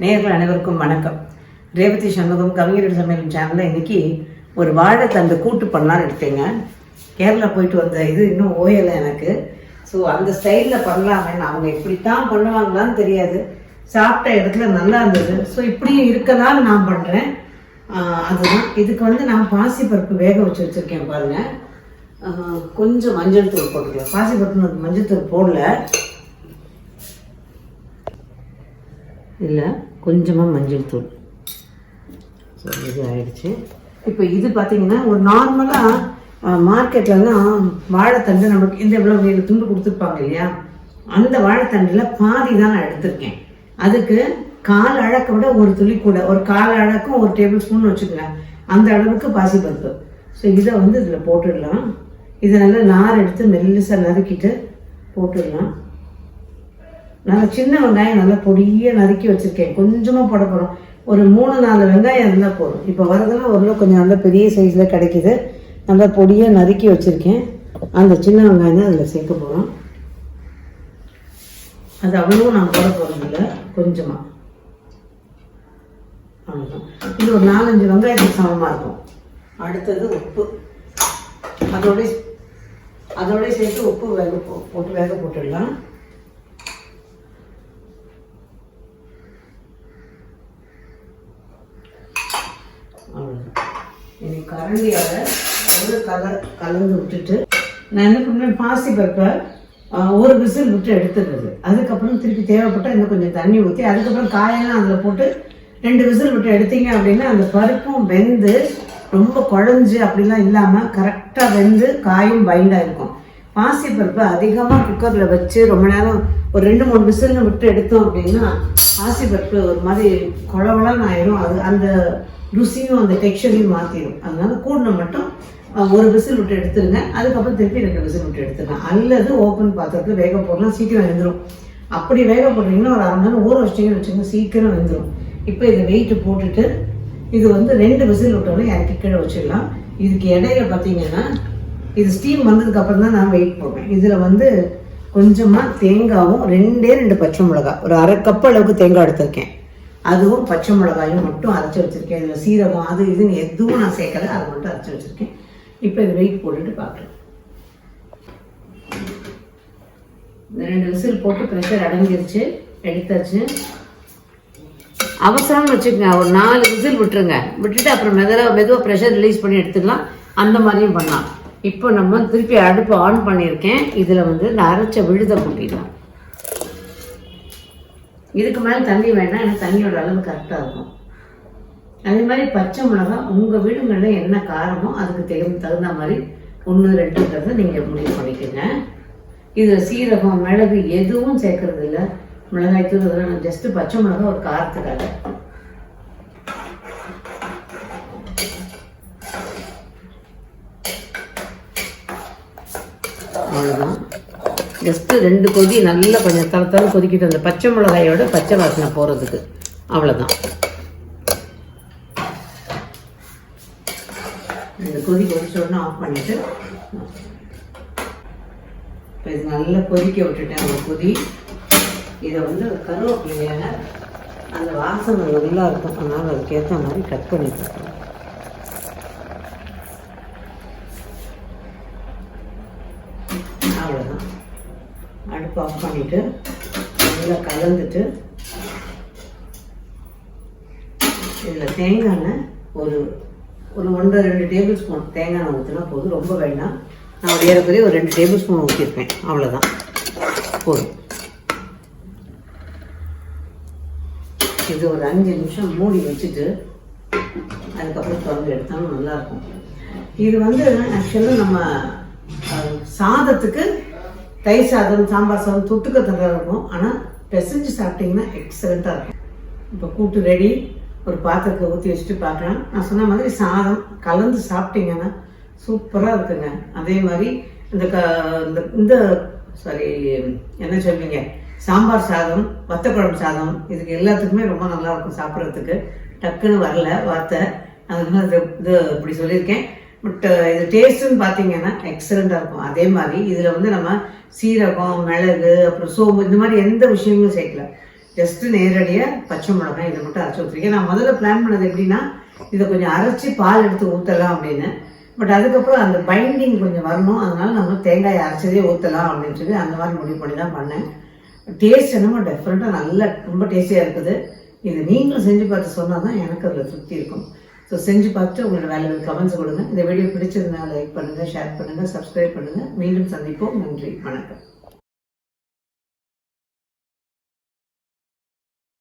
நேர்கள் அனைவருக்கும் வணக்கம். ரேவதி சண்முகம் கவிஞர் சமையல் சேனலில் இன்னைக்கு ஒரு வாழை வாழைத்தண்டு கூட்டு பண்ணலான்னு எடுத்தேங்க. கேரளா போயிட்டு வந்த இது இன்னும் ஓயலை எனக்கு. ஸோ அந்த ஸ்டைலில் பண்ணலாமேன்னு அவங்க இப்படித்தான் பண்ணுவாங்களான்னு தெரியாது. சாப்பிட்ட இடத்துல நல்லா இருந்தது. ஸோ இப்படியும் இருக்கலாம்னு நான் பண்ணுறேன் அதுதான். இதுக்கு வந்து நான் பாசிப்பருப்பு வேக வச்சு வச்சுருக்கேன் பாருங்கள் கொஞ்சம் மஞ்சள் தூள் போட்டுக்கலாம். பாசிப்பருப்பு மஞ்சள் தூள் போடல. இல்லை கொஞ்சமாக மஞ்சள் தூள். ஸோ இது ஆயிடுச்சு. இப்போ இது பார்த்தீங்கன்னா ஒரு நார்மலாக மார்க்கெட்லலாம் வாழைத்தண்டு நமக்கு இந்த இவ்வளோ வேறு துண்டு கொடுத்துருப்பாங்க இல்லையா? அந்த வாழைத்தண்டில் பாதி தான் நான் எடுத்திருக்கேன். அதுக்கு கால் அழக்க விட ஒரு துளி கூட ஒரு கால் அழக்கும் ஒரு டேபிள் ஸ்பூன் வச்சுக்கலாம் அந்த அளவுக்கு பாசி பருப்பு. ஸோ இதை வந்து இதில் போட்டுடலாம். இதை நல்லா நார் எடுத்து மெல்லிசாக நறுக்கிட்டு போட்டுடலாம். நல்ல சின்ன வெங்காயம் நல்லா பொடியாக நறுக்கி வச்சுருக்கேன். கொஞ்சமாக போட போகிறோம் ஒரு மூணு நாலு வெங்காயம் இருந்தால் போதும். இப்போ வரதெல்லாம் ஓரளவு கொஞ்சம் நல்ல பெரிய சைஸில் கிடைக்குது. நல்லா பொடியாக நறுக்கி வச்சுருக்கேன். அந்த சின்ன வெங்காயம் தான் அதில் சேர்க்க போகிறோம் அது அவ்வளவும் நான் போட போகிறது இல்லை கொஞ்சமாக அவ்வளோதான் இது ஒரு நாலஞ்சு வெங்காயத்துக்கு சமமாக இருக்கும். அடுத்தது உப்பு. அதோட அதோட சேர்த்து உப்பு வேக போ- போட்டு வேக போட்டுடலாம். அவ்வளோதான் இனி கரண்டியால் ஒரு கலர் கலந்து விட்டுட்டு நான் என்ன பண்ணுவேன் பாசி பருப்பை ஒரு விசில் விட்டு எடுத்துடுறது. அதுக்கப்புறம் திருப்பி தேவைப்பட்டால் இன்னும் கொஞ்சம் தண்ணி ஊற்றி அதுக்கப்புறம் காயெல்லாம் அதில் போட்டு ரெண்டு விசில் விட்டு எடுத்தீங்க அப்படின்னா அந்த பருப்பும் வெந்து ரொம்ப குழஞ்சு அப்படிலாம் இல்லாமல் கரெக்டாக வெந்து காயும் பைண்டாக இருக்கும் பாசி பருப்பு அதிகமாக குக்கரில் வச்சு ரொம்ப நேரம் ஒரு ரெண்டு மூணு விசில்னு விட்டு எடுத்தோம் அப்படின்னா பாசி பருப்பு ஒரு மாதிரி குழவெல்லாம் ஆயிரும். அது அந்த ருசியும் அந்த டெக்ஸ்சரையும் மாற்றிடும் அதனால கூடின மட்டும் ஒரு விசில் விட்டு எடுத்துருங்க. அதுக்கப்புறம் திருப்பி ரெண்டு விசில் விட்டு எடுத்துருங்க. அல்லது ஓப்பன் பாத்திரத்தில் வேக போடலாம். சீக்கிரம் வெந்துடும் அப்படி வேக போட்டிங்கன்னா ஒரு அரை மணி நேரம் ஊற வச்சிங்கன்னு வச்சுக்கோங்க சீக்கிரம் வெந்துடும் இப்போ இதை வெயிட்டு போட்டுட்டு இது வந்து ரெண்டு விசில் விட்டோன்னே இறக்கி கீழே வச்சிடலாம். இதுக்கு இடையில பார்த்தீங்கன்னா இது ஸ்டீம் வந்ததுக்கு அப்புறம் தான் நான் வெயிட் போடுவேன். இதில் வந்து கொஞ்சமாக தேங்காவும் ரெண்டே ரெண்டு பச்சை மிளகாய். ஒரு அரை கப் அளவுக்கு தேங்காய் எடுத்திருக்கேன். அதுவும் பச்சை மிளகாயும் மட்டும் அரைச்சி வச்சிருக்கேன். இதில் சீரகம் அது இதுன்னு எதுவும் நான் சேர்க்கல. அதை மட்டும் அரைச்சி வச்சுருக்கேன். இப்போ இது வெயிட் போட்டுட்டு பார்க்கலாம். இந்த ரெண்டு விசில் போட்டு ப்ரெஷர் அடங்கிருச்சு. எடுத்தாச்சு. அவசரம்னு வச்சுக்கோங்க. ஒரு நாலு விசில் விட்டுருங்க. விட்டுட்டு அப்புறம் மெதுவாக மெதுவாக ப்ரெஷர் ரிலீஸ் பண்ணி எடுத்துக்கலாம் அந்த மாதிரியும் பண்ணலாம். இப்போ நம்ம திருப்பி அடுப்பு ஆன் பண்ணியிருக்கேன். இதில் வந்து இந்த அரைச்ச விழுதை கொட்டிடலாம். இதுக்கு மேலே தண்ணி வேணாம் எனக்கு தண்ணியோட அளவு கரெக்டாக இருக்கும். அதே மாதிரி பச்சை மிளகாய் உங்கள் வீடுங்களில் என்ன காரமோ அதுக்கு தகுந்த தகுந்த மாதிரி ஒன்று ரெண்டுங்கிறத நீங்கள் முடிவு பண்ணிக்கோங்க. இதில் சீரகம் மிளகு எதுவும் சேர்க்கறது இல்லை. மிளகாய் தூள் இதெல்லாம் ஜஸ்ட்டு பச்சை மிளகாய் ஒரு காரத்துக்காக. அவ்வளோதான் ஜஸ்ட்டு ரெண்டு கொதி நல்லா கொஞ்சம் தளத்தளம் கொதிக்கிட்டு அந்த பச்சை மிளகாயோட பச்சை வாசனை போகிறதுக்கு அவ்வளோதான் இந்த கொதி கொதிச்ச உடனே ஆஃப் பண்ணிவிட்டு இப்போ இது நல்லா கொதிக்க விட்டுட்டேன் அந்த கொதி. இதை வந்து கருவேப்பிலைய அந்த வாசனை நல்லா இருக்கும். அதனால் அதுக்கேற்ற மாதிரி கட் பண்ணிட்டு அவ்வளோதான் அடுப்பு ஆஃப் பண்ணிவிட்டு நல்லா கலந்துட்டு இதில் தேங்காய் எண்ணெய் ஒரு ஒரு ஒன்றரை ரெண்டு டேபிள் ஸ்பூன் தேங்காய் ஊற்றினா போதும். ரொம்ப வேண்டாம். நான் ஒரு ஏறக்குறைய ஒரு ரெண்டு டேபிள் ஸ்பூன் ஊற்றிருப்பேன் அவ்வளோதான் போதும். இது ஒரு அஞ்சு நிமிஷம் மூடி வச்சுட்டு அதுக்கப்புறம் திறந்து எடுத்தாலும் நல்லாயிருக்கும் இது வந்து ஆக்சுவலாக நம்ம சாதத்துக்கு தயிர் சாதம் சாம்பார் சாதம் தொட்டுக்க தர இருக்கும். ஆனால் பிசைஞ்சு சாப்பிட்டீங்கன்னா எக்ஸலண்ட்டாக இருக்கும். இப்போ கூட்டு ரெடி ஒரு பாத்திரத்தை ஊற்றி வச்சுட்டு பார்க்கலாம். நான் சொன்ன மாதிரி சாதம் கலந்து சாப்பிட்டீங்கன்னா சூப்பராக இருக்குங்க. அதே மாதிரி இந்த க இந்த இந்த சாரி என்ன சொல்வீங்க? சாம்பார் சாதம் வத்தக்குழம்பு சாதம் இதுக்கு எல்லாத்துக்குமே ரொம்ப நல்லா இருக்கும் சாப்பிட்றதுக்கு. டக்குன்னு வரல வார்த்தை. அதனால இது இப்படி சொல்லியிருக்கேன். பட் இது டேஸ்ட்டுன்னு பார்த்தீங்கன்னா எக்ஸலண்ட்டாக இருக்கும். அதே மாதிரி இதில் வந்து நம்ம சீரகம் மிளகு அப்புறம் சோம்பு இந்த மாதிரி எந்த விஷயங்களும் சேர்க்கல. ஜஸ்ட் நேரடியாக பச்சை மிளகாய் இதை மட்டும் அரைச்சி ஊற்றிருக்கேன் நான் முதல்ல பிளான் பண்ணது எப்படின்னா இதை கொஞ்சம் அரைச்சி பால் எடுத்து ஊற்றலாம் அப்படின்னு. பட் அதுக்கப்புறம் அந்த பைண்டிங் கொஞ்சம் வரணும். அதனால நம்ம தேங்காய் அரைச்சதே ஊற்றலாம் அப்படின்னு சொல்லி அந்த மாதிரி முடிவு பண்ணி தான் பண்ணேன். டேஸ்ட் என்னமோ டிஃப்ரெண்ட்டாக நல்லா ரொம்ப டேஸ்டியாக இருக்குது. இது நீங்களும் செஞ்சு பார்த்து சொன்னால் தான் எனக்கு அதில் திருப்தி இருக்கும். ஸோ செஞ்சு பார்த்துட்டு உங்களோட வேலைகள் கமெண்ட்ஸ் கொடுங்க. இந்த வீடியோ பிடிச்சதுனால லைக் பண்ணுங்கள் ஷேர் பண்ணுங்கள் சப்ஸ்கிரைப் பண்ணுங்கள் மீண்டும் சந்திப்போம். நன்றி. வணக்கம்.